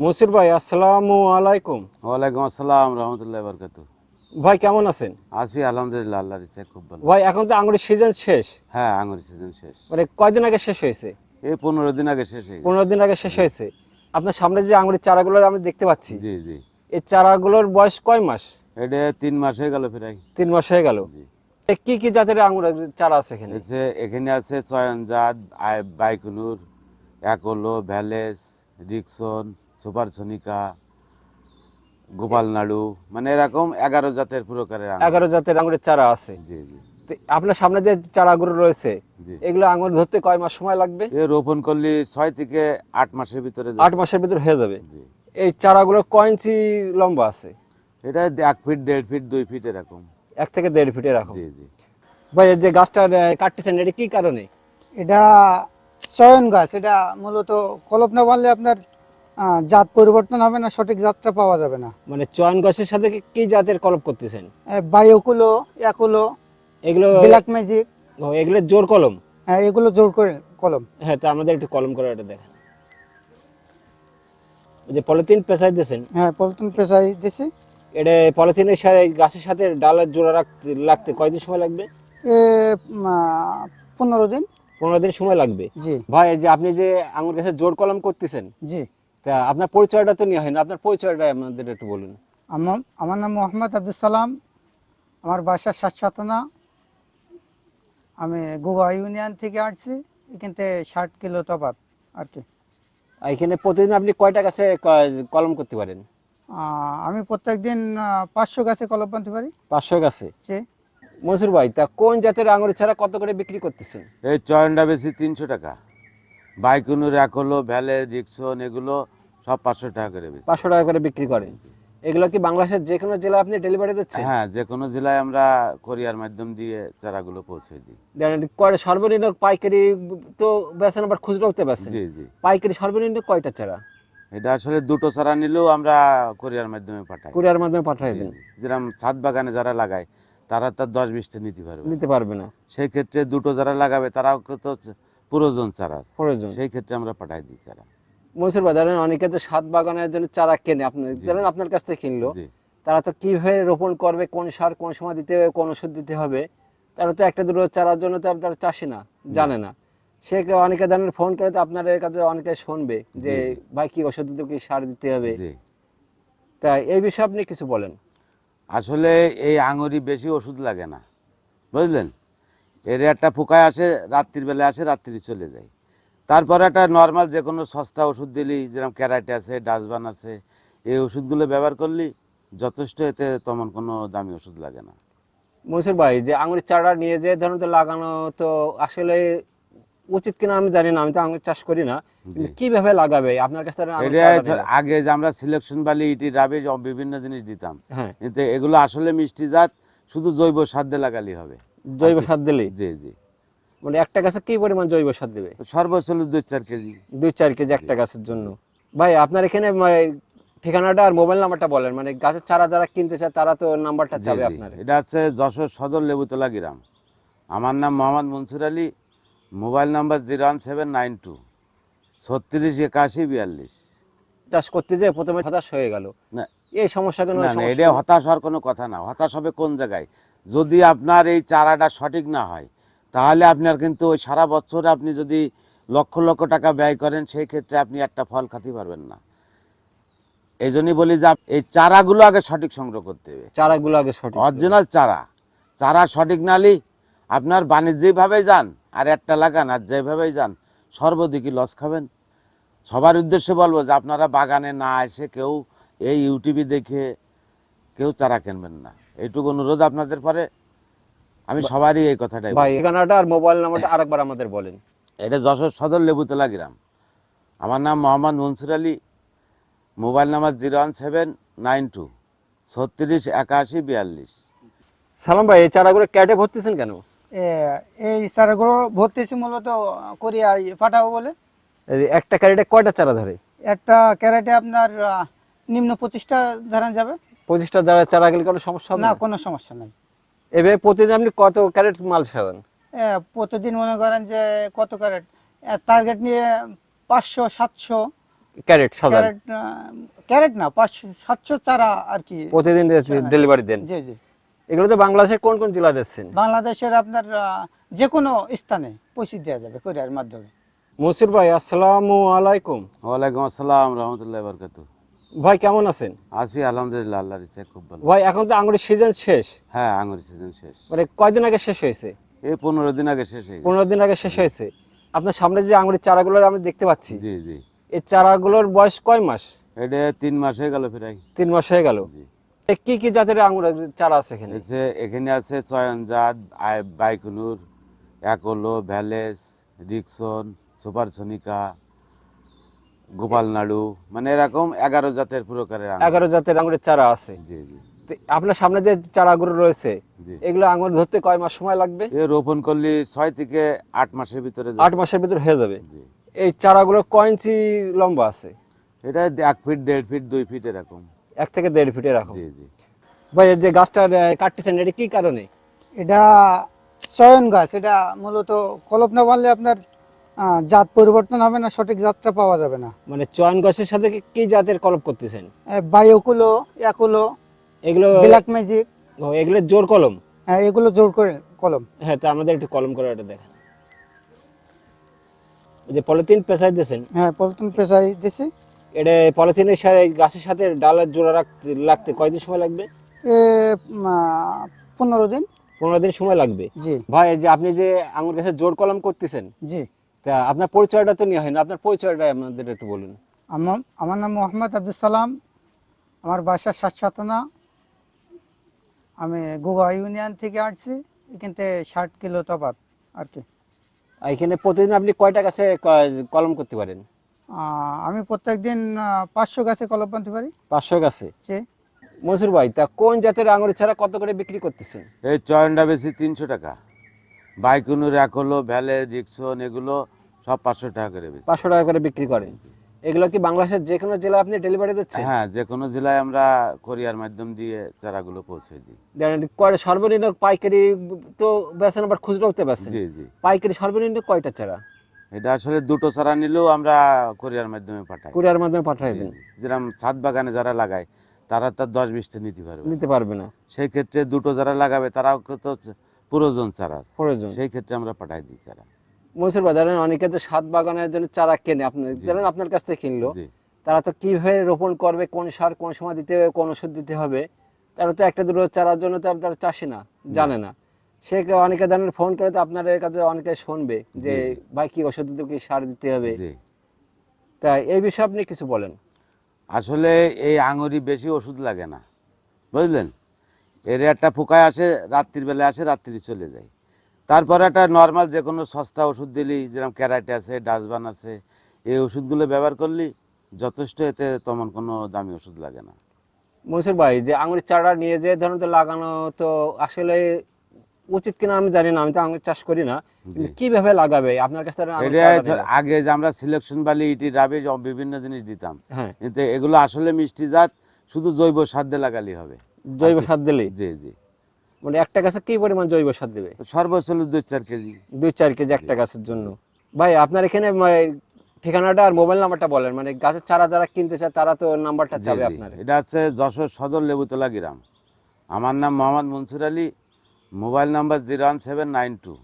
মসির ভাই আসসালামু আলাইকুম। ওয়ালাইকুম আসসালাম রহমতুল্লাহ বরকাত ভাই কেমন আছেন? আছি আলহামদুলিল্লাহ আল্লাহর ইচ্ছা খুব ভালো। ভাই এখন তো আঙুরের সিজন শেষ। হ্যাঁ আঙুরের সিজন শেষ। মানে কয়দিন আগে শেষ হয়েছে? এই পনেরো দিন আগে শেষ হয়েছে পনেরো দিন আগে শেষ হয়েছে। আপনার সামনে যে আঙুরের চারাগুলো আমি দেখতে পাচ্ছি জি জি। এই চারাগুলোর বয়স কয় মাস? এটা তিন মাস হয়ে গেল প্রায়। তিন মাস হয়ে গেল। কি কি জাতের আঙুরের চারা আছে এখানে? এখানে আছে চয়নজাত আই- বাইকুনুর একলো ভ্যালেস রিক্সন সুপার সনিকা গোপাল নাড়ু মানে এরকম এগারো জাতের প্রকারের এগারো জাতের আঙুরের চারা আছে। জি জি। আপনার সামনে যে চারাগুলো রয়েছে এগুলো আঙুর ধরতে কয় মাস সময় লাগবে? এ রোপণ করলি ছয় থেকে আট মাসের ভিতরে আট মাসের ভিতরে হয়ে যাবে। জি। এই চারাগুলো কয় ইঞ্চি লম্বা আছে? এটা এক ফিট দেড় ফিট দুই ফিট এরকম। এক থেকে দেড় ফিটে রাখো জি জি। ভাই এই যে গাছটা কাটতেছেন এটা কি কারণে? এটা চয়ন গাছ এটা মূলত কলপ না বানলে আপনার জাত পরিবর্তন হবে না সঠিক জাতটা পাওয়া যাবে না। মানে চয়ন গাছের সাথে কি- জাতের কলম করতেছেন? বায়োকুলো একুলো এগুলো ব্ল্যাক ম্যাজিক। ও, এগুলো জোর কলম? হ্যাঁ এগুলো জোর করে কলম। হ্যাঁ তা আমাদের একটু কলম করে এটা দেখেন। যে পলিথিন পেঁচাই দিয়েছেন? হ্যাঁ পলিথিন পেশাই দিছি এটা পলিথিনের সাথে গাছের সাথে ডালের জোড়া রাখতে লাগতে কয়দিন সময় লাগবে? পনেরো দিন। পনেরো দিন সময় লাগবে? জি। ভাই এই যে আপনি যে আঙুর গাছের জোর কলম করতেছেন জি। তা আপনার পরিচয়টা তো নিয়ে হয় না আপনার পরিচয়টা আমাদের একটু বলুন। আমার আমার নাম মোহাম্মদ আব্দুল সালাম আমার বাসা সাতসাতনা। আমি গোয়া ইউনিয়ন থেকে আসছি এখান থেকে ষাট কিলো তফাত আর কি। এখানে প্রতিদিন আপনি কয়টা গাছে কলম করতে পারেন? আমি প্রত্যেকদিন পাঁচশো গাছে কলম বানতে পারি। পাঁচশো গাছে? যে মসুর ভাই তা কোন জাতের আঙুর ছাড়া কত করে বিক্রি করতেছেন? এই চয়নটা বেশি তিনশো টাকা। বাইকুনুর একলো ভ্যালে রিক্সন এগুলো সব পাঁচশো টাকা করে বেশি পাঁচশো টাকা করে বিক্রি করেন এগুলো কি বাংলাদেশের যে কোনো জেলায় আপনি ডেলিভারি দিচ্ছেন? হ্যাঁ যে কোনো জেলায় আমরা কোরিয়ার মাধ্যম দিয়ে চারাগুলো পৌঁছে দিই। কয় সর্বনিম্ন পাইকারি তো বেচেন আবার খুচরাও তো বেচেন? জি জি। পাইকারি সর্বনিম্ন কয়টা চারা? এটা আসলে দুটো চারা নিলেও আমরা কোরিয়ার মাধ্যমে পাঠাই। কোরিয়ার মাধ্যমে দেন? জি। যেরকম ছাদ বাগানে যারা লাগায় তারা তার দশ বিশটা নিতে পারবে। নিতে পারবে না। সেই ক্ষেত্রে দুটো যারা লাগাবে তারাও তো পুরোজন চারার প্রয়োজন। সেই ক্ষেত্রে আমরা পাঠাই দিই চারা। মসুর ভাই ধরেন অনেকে তো সাত বাগানের জন্য চারা কেনে। আপনার ধরেন আপনার কাছ থেকে কিনলো। তারা তো কীভাবে রোপণ করবে কোন সার কোন সময় দিতে হবে কোন ওষুধ দিতে হবে তারা তো একটা দুটো চারার জন্য তো তারা চাষি না জানে না। সে অনেকে ধরেন ফোন করে তো আপনার কাছে অনেকে শুনবে যে ভাই কি ওষুধ দিতে কি সার দিতে হবে? তা এই বিষয়ে আপনি কিছু বলেন। আসলে এই আঙুরি বেশি ওষুধ লাগে না। বুঝলেন? এর একটা পোকায় আসে রাত্রির বেলা আসে রাত্রি চলে যায়। তারপরে একটা নর্মাল যে কোনো সস্তা ওষুধ দিলি যেরকম ক্যারাটে আছে ডাস্টবান আছে এই ওষুধগুলো ব্যবহার করলি যথেষ্ট এতে তেমন কোনো দামি ওষুধ লাগে না। মনসুর ভাই যে আঙুরের চারা নিয়ে যে ধরুন তো লাগানো তো আসলে উচিত কিনা আমি জানি না আমি তো আঙুর চাষ করি না। কীভাবে লাগাবে? আপনার কাছে। আগে যে আমরা সিলেকশন বালি ইটি রাবি বিভিন্ন জিনিস দিতাম। হ্যাঁ। কিন্তু এগুলো আসলে মিষ্টি জাত শুধু জৈব সার দিয়ে লাগালি হবে। জৈব সার দিলেই? জি জি। মানে একটা গাছে কি পরিমাণ জৈব সার দেবে? সর্বোচ্চ দুই চার কেজি। দুই চার কেজি একটা গাছের জন্য। ভাই আপনার এখানে মানে ঠিকানাটা আর মোবাইল নাম্বারটা বলেন। মানে গাছের চারা যারা কিনতে চায় তারা তো নাম্বারটা চাবে আপনার। এটা হচ্ছে যশোর সদর লেবুতলা গ্রাম। আমার নাম Mohammad Mansur Ali. Mobile number zero one seven nine two. ছত্রিশ একাশি বিয়াল্লিশ। চাষ করতে যেয়ে প্রথমে হতাশ হয়ে গেল। না। এই সমস্যা কেন এটা হতাশ হওয়ার কোনো কথা না। হতাশ হবে কোন জায়গায়? যদি আপনার এই চারাটা সঠিক না হয় তাহলে আপনার কিন্তু ওই সারা বছর আপনি যদি লক্ষ লক্ষ টাকা ব্যয় করেন সেই ক্ষেত্রে আপনি একটা ফল খাতে পারবেন না। এই জন্যই বলি যে এই চারাগুলো আগে সঠিক সংগ্রহ করতে হবে। চারাগুলো আগে সঠিক অরিজিনাল চারা। চারা সঠিক নালি আপনার বাণিজ্যিকভাবেই যান আর একটা লাগান আর যেভাবেই যান সর্বদিকই লস খাবেন। সবার উদ্দেশ্যে বলব যে আপনারা বাগানে না এসে কেউ এই ইউটিউবে দেখে কেউ চারা কিনবেন না। এইটুকু অনুরোধ আপনাদের পরে। আমি সবারই এই কথাটাই ভাই ঠিকানাটা আর মোবাইল নাম্বারটা আরেকবার আমাদের বলেন। এটা যশোর সদর লেবুতলা গ্রাম। আমার নাম Mohammad Mansur Ali. Mobile number zero one seven nine two ছত্রিশ একাশি বিয়াল্লিশ। সালাম ভাই এই চারাগুলো ক্যাটে ভর্তিছেন কেন? এই চারাগুলো ভর্তি হয়েছে মূলত কোরিয়ায় পাঠাবো বলে। একটা ক্যারেটে কয়টা চারা ধরে? একটা ক্যারেটে আপনার নিম্ন পঁচিশটা ধরান যাবে। পঁচিশটা চারা চারা গেলে কোনো সমস্যা না কোনো সমস্যা নেই। এভাবে প্রতিদিন আপনি কত ক্যারেট মাল সাজান প্রতিদিন মনে করেন যে কত ক্যারেট? টার্গেট নিয়ে পাঁচশো সাতশো ক্যারেট সাজান। ক্যারেট ক্যারেট না পাঁচশো সাতশো চারা আর কি প্রতিদিন ডেলিভারি দেন। জি জি। এগুলো তো বাংলাদেশের কোন কোন জেলা দিচ্ছেন বাংলাদেশের আপনার আহ, যে কোনো স্থানে পৌঁছে দেওয়া যাবে কোরিয়ার মাধ্যমে। মসির ভাই আসসালামু আলাইকুম। ওয়ালাইকুম আসসালাম রহমতুল্লাহ বরকাত ভাই কেমন আছেন? আছি আলহামদুলিল্লাহ আল্লাহর ইচ্ছা খুব ভালো। ভাই এখন তো আঙুরের সিজন শেষ। হ্যাঁ আঙুরের সিজন শেষ। মানে কয়দিন আগে শেষ হয়েছে? এই পনেরো দিন আগে শেষ হয়ে গেছে। পনেরো দিন আগে শেষ হয়েছে। আপনার সামনে যে আঙুরের চারাগুলো আমি দেখতে পাচ্ছি জি জি। এই চারাগুলোর বয়স কয় মাস? এটা তিন মাস হয়ে গেল প্রায়। তিন মাস হয়ে গেল। কি কি জাতের আঙুরের চারা আছে এখানে? এখানে আছে চয়নজাত বাইকুনুর অ্যাকোলো ভ্যালেস রিক্সন সুপারসোনিকা গোপাল নাড়ু মানে এরকম এগারো জাতের প্রকারের এগারো জাতের আঙুরের চারা আছে। জি জি। আপনার সামনে যে চারাগুলো রয়েছে এগুলো আঙুর ধরতে কয় মাস সময় লাগবে? এ রোপণ করলি ছয় থেকে আট মাসের ভিতরে আট মাসের ভিতরে হয়ে যাবে। জি। এই চারাগুলো কয় ইঞ্চি লম্বা আছে? এটা এক ফিট দেড় ফিট দুই ফিট এরকম। এক থেকে দেড় ফিটে রাখো জি জি। ভাই এই যে গাছটা কাটতেছেন এটা কি কারণে? এটা চয়ন গাছ এটা মূলত কলপ না বানলে আপনার জাত পরিবর্তন হবে না সঠিক জাতটা পাওয়া যাবে না। মানে চয়ন গাছের সাথে কি- জাতের কলম করতেছেন? বায়োকুলো একুলো এগুলো ব্ল্যাক ম্যাজিক। ও, এগুলো জোর কলম? হ্যাঁ এগুলো জোর করে কলম। হ্যাঁ তা আমাদের একটু কলম করে এটা দেখেন। যে পলিথিন পেঁচাই দিয়েছেন? হ্যাঁ পলিথিন পেশাই দিছি এটা পলিথিনের সাথে গাছের সাথে ডালের জোড়া রাখতে লাগতে কয়দিন সময় লাগবে? পনেরো দিন। পনেরো দিন সময় লাগবে? জি। ভাই এই যে আপনি যে আঙুর গাছের জোর কলম করতেছেন জি। তা আপনার পরিচয়টা তো নিয়ে হয় না আপনার পরিচয়টা আমাদের একটু বলুন। আমার আমার নাম মোহাম্মদ আব্দুল সালাম আমার বাসা সাতসাতনা। আমি গোয়া ইউনিয়ন থেকে আসছি এখান থেকে ষাট কিলো তফাত আর কি। এখানে প্রতিদিন আপনি কয়টা গাছে কলম করতে পারেন? আমি প্রত্যেকদিন পাঁচশো গাছে কলম বানতে পারি। পাঁচশো গাছে? যে মসুর ভাই তা কোন জাতের আঙুর ছাড়া কত করে বিক্রি করতেছেন? এই চয়নটা বেশি তিনশো টাকা। বাইকুনুর অ্যাকোলো ভ্যালে রিক্সন এগুলো সব পাঁচশো টাকা করে বেশি পাঁচশো টাকা করে বিক্রি করেন এগুলো কি বাংলাদেশের যে কোনো জেলায় আপনি ডেলিভারি দিচ্ছেন? হ্যাঁ যে কোনো জেলায় আমরা কোরিয়ার মাধ্যম দিয়ে চারাগুলো পৌঁছে দিই। কয় সর্বনিম্ন পাইকারি তো বেছেন আবার খুচরাও তো বেছেন জি জি। পাইকারি সর্বনিম্ন কয়টা চারা? এটা আসলে দুটো চারা নিলেও আমরা কোরিয়ার মাধ্যমে পাঠাই। কোরিয়ার মাধ্যমে পাঠিয়ে জি, দেন? যেরকম ছাদ বাগানে যারা লাগায় তারা তার দশ বিশটা নিতে পারবে। নিতে পারবে না। সেই ক্ষেত্রে দুটো যারা লাগাবে তারাও তো পুরোজন চারার প্রয়োজন। সেই ক্ষেত্রে আমরা পাঠাই দিই চারা। ভাই ধরেন অনেকে তো সাত বাগানের জন্য চারা কেনে। আপনি ধরেন আপনার কাছ থেকে কিনলো। তারা তো কীভাবে রোপণ করবে কোন সার কোন সময় দিতে হবে কোন ওষুধ দিতে হবে তারা তো একটা দুটো চারার জন্য তো তারা চাষি না জানে না। সে অনেকে ধরেন ফোন করে তো আপনার কাছে অনেকে শুনবে যে ভাই কি ওষুধ দিতে কি সার দিতে হবে? তা এই বিষয়ে আপনি কিছু বলেন। আসলে এই আঙুরি বেশি ওষুধ লাগে না। বুঝলেন? এর একটা ফুকায় আসে রাত্রির বেলায় আসে রাত্রি চলে যায়। তারপরে একটা নর্মাল যে কোনো সস্তা ওষুধ দিলি যেরকম ক্যারাটে আছে ডাস্টবান আছে এই ওষুধগুলো ব্যবহার করলি যথেষ্ট এতে তেমন কোনো দামি ওষুধ লাগে না। মনসুর ভাই যে আঙুরের চারা নিয়ে যে ধরুন তো লাগানো তো আসলে উচিত কিনা আমি জানি না আমি তো আঙুর চাষ করি না। কীভাবে লাগাবে? আপনার কাছে আগে যে আমরা সিলেকশন বালি ইটি রাবি বিভিন্ন জিনিস দিতাম। হ্যাঁ। কিন্তু এগুলো আসলে মিষ্টি জাত শুধু জৈব সার দিয়ে লাগালি হবে। জৈব সার দিলেই? জি জি। মানে একটা গাছে কি পরিমাণ জৈব সার দেবে? সর্বোচ্চ দুই চার কেজি। দুই চার কেজি একটা গাছের জন্য। ভাই আপনার এখানে মানে ঠিকানাটা আর মোবাইল নাম্বারটা বলেন। মানে গাছের চারা যারা কিনতে চায় তারা তো নাম্বারটা চাবে আপনার। এটা হচ্ছে যশোর সদর লেবুতলা গ্রাম। আমার নাম Mohammad Mansur Ali. Mobile number zero one seven nine two.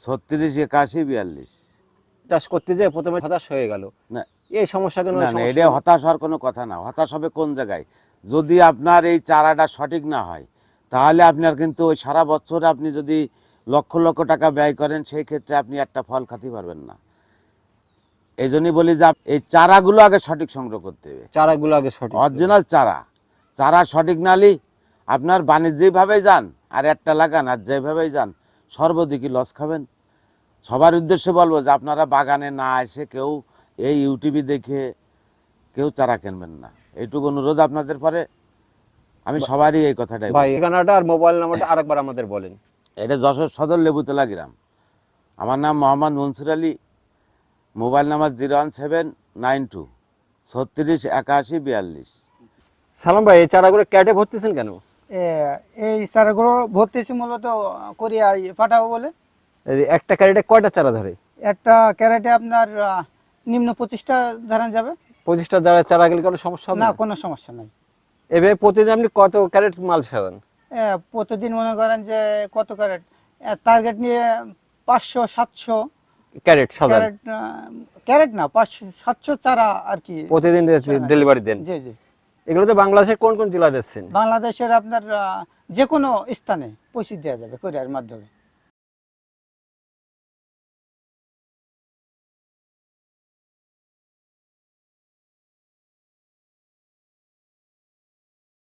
ছত্রিশ একাশি বিয়াল্লিশ। চাষ করতে যেয়ে প্রথমে হতাশ হয়ে গেল। না। এই সমস্যা কেন এটা হতাশ হওয়ার কোনো কথা না। হতাশ হবে কোন জায়গায়? যদি আপনার এই চারাটা সঠিক না হয় তাহলে আপনার কিন্তু ওই সারা বছর আপনি যদি লক্ষ লক্ষ টাকা ব্যয় করেন সেই ক্ষেত্রে আপনি একটা ফল খাতে পারবেন না। এই জন্যই বলি যে এই চারাগুলো আগে সঠিক সংগ্রহ করতে হবে। চারাগুলো আগে সঠিক অরিজিনাল চারা। চারা সঠিক নালি আপনার বাণিজ্যিকভাবেই যান আর একটা লাগান আর যেভাবেই যান সর্বদিকই লস খাবেন। সবার উদ্দেশ্যে বলব যে আপনারা বাগানে না এসে কেউ এই ইউটিউবে দেখে কেউ চারা কিনবেন না। এইটুকু অনুরোধ আপনাদের পরে। আমি সবারই এই কথাটাই ভাই ঠিকানাটা আর মোবাইল নাম্বারটা আরেকবার আমাদের বলেন। এটা যশোর সদর লেবুতলা গ্রাম। আমার নাম Mohammad Mansur Ali. Mobile number zero one seven nine two ছত্রিশ একাশি বিয়াল্লিশ। সালাম ভাই এই চারাগুলো ক্যাটে ভরতেছেন কেন? এই চারাগুলো ভর্তিছি মূলত করিয়া পাঠাবো বলে। একটা ক্যারেটে কয়টা চারা ধরে? একটা ক্যারেটে আপনার নিম্ন পঁচিশটা ধারণ যাবে। পঁচিশটা চারা চারা গেলে কোনো সমস্যা না কোনো সমস্যা নাই। এভাবে প্রতিদিন আপনি কত ক্যারেট মাল সাজান প্রতিদিন মনে করেন যে কত ক্যারেট? টার্গেট নিয়ে পাঁচশো সাতশো ক্যারেট সাজান ক্যারেট ক্যারেট না পাঁচশো সাতশো চারা আর কি। প্রতিদিন ডেলিভারি দেন? জি জি। এগুলোতে বাংলাদেশের কোন কোন জেলা দিচ্ছেন? বাংলাদেশের আপনার যে কোনো স্থানে পৌঁছে দেওয়া যাবে কোরিয়ার মাধ্যমে।